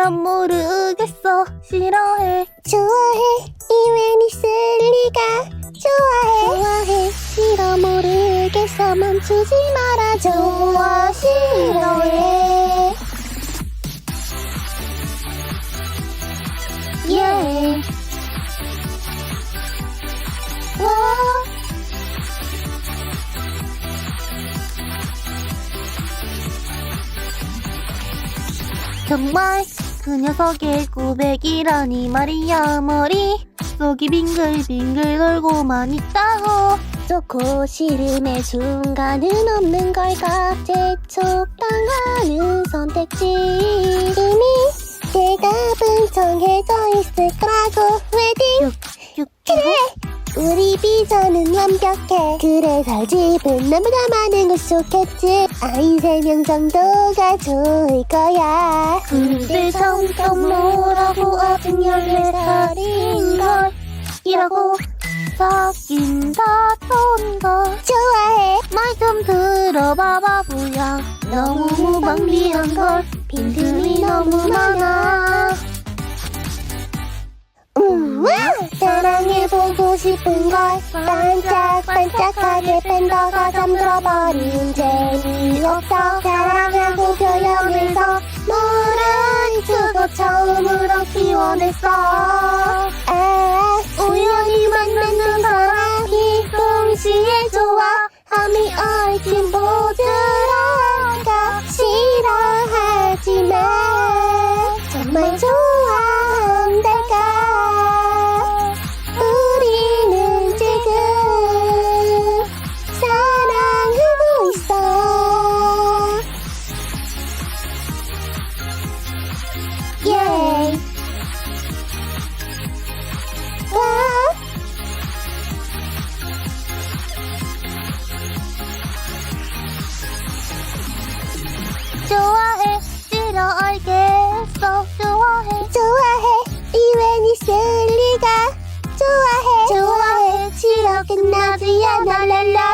난 모르겠어. 싫어해. 좋아해. 이웬 있을 리가. 좋아해. 좋아해. 싫어 모르겠어. 멈추지 말아 좋아. 싫어해. 예. 와. 정말 그 녀석의 고백이라니 말이야 머리. 속이 빙글빙글 돌고만 있다고. 좋고 싫음의 순간은 없는 걸까 재촉당하는 선택지 이미 대답은 정해져 있을 거라고. 웨딩 육 그래. 우리 비전은 완벽해. 그래서 집은 너무나 많은 곳 좋겠지. 아이 세명 정도가 좋을 거야. 근 데 점점 뭐라고 아직 14살인걸. 이라고 사귄다 던걸 좋아해. 말 좀 들어봐 바보야 너무 무방비한 걸. 빈틈이 너무 많아. 우와! 사랑해보고 싶은 걸. 반짝반짝하게 팬더가 잠들어버린 재미없어. 사랑하고 뻔했어. 우연히 만나는 사람이 동시에 좋아 함이 얽힌 보드라 같이 싫어하지 마 정말 좋아 akin na siya nalala.